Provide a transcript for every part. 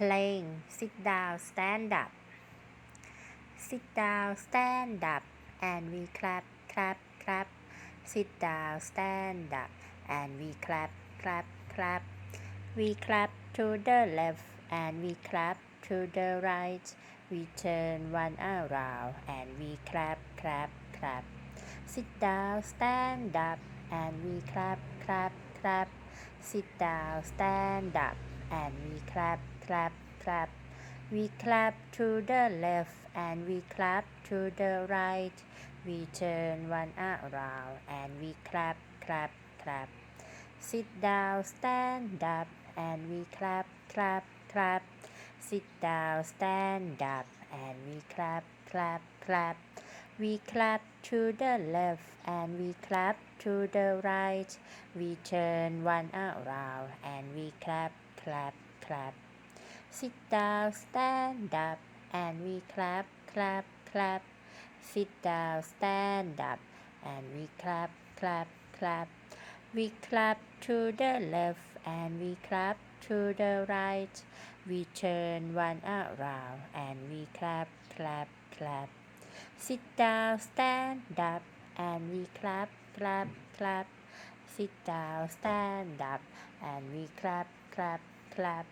playing sit down stand up. Sit down stand up and we clap clap clap. Sit down stand up and we clap clap clap. We clap to the left and we clap to the right. We turn one around and we clap clap clap. Sit down stand up and we clap clap clap. Sit down stand up and we clap clap clap. We clap to the left and we clap to the right. We turn one around and we clap clap clap. Sit down stand up and we clap clap clap. Sit down stand up and we clap clap clap. We clap to the left and we clap to the right. We turn one around and we clap clap clap. Sit down stand up and we clap clap clap. Sit down stand up and we clap clap clap. We clap to the left and we clap to the right. We turn one around and we clap clap clap. Sit down stand up and we clap clap clap. Sit down stand up and we clap clap clap.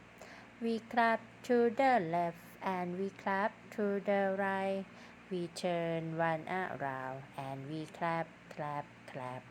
We clap to the left and we clap to the right. We turn one around and we clap clap clap